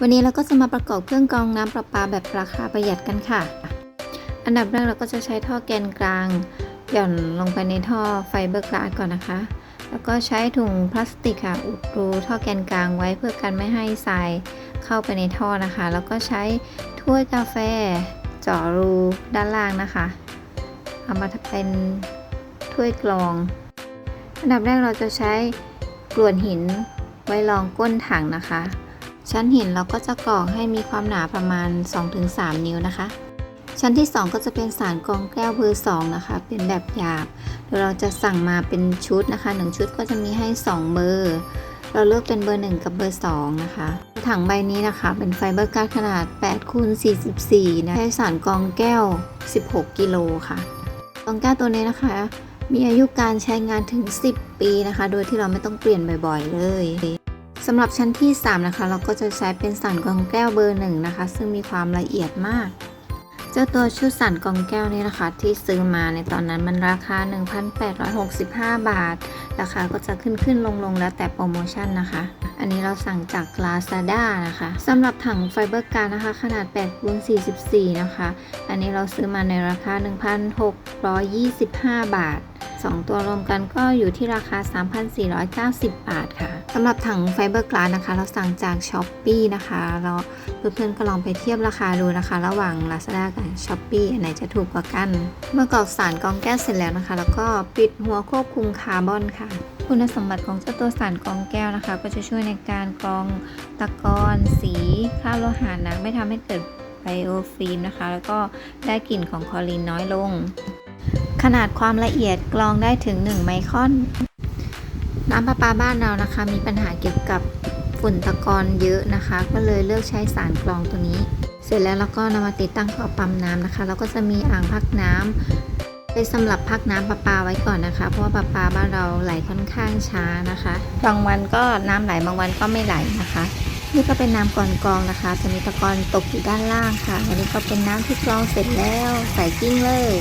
วันนี้เราก็จะมาประกอบเครื่องกรองน้ำประปาแบบราคาประหยัดกันค่ะ อันดับแรกเราก็จะใช้ท่อแกนกลาง หย่อนลงไปในท่อไฟเบอร์กลาสก่อนนะคะ แล้วก็ใช้ถุงพลาสติกค่ะอุดรูท่อแกนกลางไว้เพื่อกันไม่ให้ทรายเข้าไปในท่อนะคะ แล้วก็ใช้ถ้วยกาแฟเจาะรูด้านล่างนะคะ เอามาเป็นถ้วยกรอง อันดับแรกเราจะใช้กรวดหินไว้รองก้นถังนะคะ ชั้นหินเราก็จะกรอกให้มีความหนาประมาณ 2-3 นิ้วนะคะ ชั้นที่ 2 ก็จะเป็นสารกรองแก้วเบอร์2นะคะ เป็นแบบหยาบเดี๋ยวเราจะสั่งมาเป็นชุดนะคะ 1 ชุดก็จะมีให้ 2 เบอร์ เราเลือกเป็นเบอร์ 1 กับเบอร์ 2 นะคะ ถังใบนี้นะคะเป็นไฟเบอร์การ์ดขนาด8คูณ44นะใช้สารกรองแก้ว 16 กิโลค่ะกรองแก้วตัวนี้นะคะ มีอายุการใช้งานถึง 10 ปีนะคะ โดยที่เราไม่ต้องเปลี่ยนบ่อย ๆ เลย สำหรับชั้นที่ 3 นะคะ เราก็จะใช้เป็นสารกองแก้วเบอร์หนึ่งนะคะ ซึ่งมีความละเอียดมาก เจ้าตัวชุดสารกองแก้วนี้นะคะ ที่ซื้อมาในตอนนั้นมันราคา 1,865 บาท ราคาก็จะขึ้นขึ้นลงลงแล้วแต่โปรโมชั่นนะคะ อันนี้เราสั่งจาก Lazada นะคะสำหรับถังไฟเบอร์การ์ดนะคะ ขนาด8คูณ44 นะคะ อันนี้เราซื้อมาในราคา 1,625 บาท 2 ตัวรวมกันก็อยู่ที่ราคา 3,490 บาทค่ะสำหรับถังไฟเบอร์กลาสนะคะ เราสั่งจาก s h อ p e e นะคะเราเพื่อนๆก็ลองไปเทียบราคาดูนะคะ ระหว่าง Lazada กับ s h อ p e e อันไหนจะถูกกว่ากัน เมื่อกรอกสารกรองแก้วเสร็จแล้วนะคะ แล้วก็ปิดหัวควบคุมคาร์บอนค่ะ คุณสมบัติของเจ้าตัวสารกรองแก้วนะคะ ก็จะช่วยในการกรองตะกอนสีคราบโลหะหนักไม่ทำให้เกิดไบโอฟิล์มนะคะ แล้วก็ได้กลิ่นของคอรีนน้อยลง ขนาดความละเอียดกรองได้ถึง 1 ไมครอน น้ำประปาบ้านเรานะคะ มีปัญหาเกี่ยวกับฝุ่นตะกอนเยอะนะคะ ก็เลยเลือกใช้สารกรองตัวนี้ เสร็จแล้วเราก็นำมาติดตั้งท่อปั๊มน้ำนะคะแล้วก็จะมีอ่างพักน้ำเป็นสำหรับพักน้ำประปาไว้ก่อนนะคะ เพราะว่าประปาบ้านเราไหลค่อนข้างช้านะคะ บางวันก็น้ำไหลบางวันก็ไม่ไหลนะคะนี่ก็เป็นน้ำก่อนกรองนะคะ จะมีตะกอนตกอยู่ด้านล่างค่ะ อันนี้ก็เป็นน้ำที่กรองเสร็จแล้ว ใส่กิ้งเลย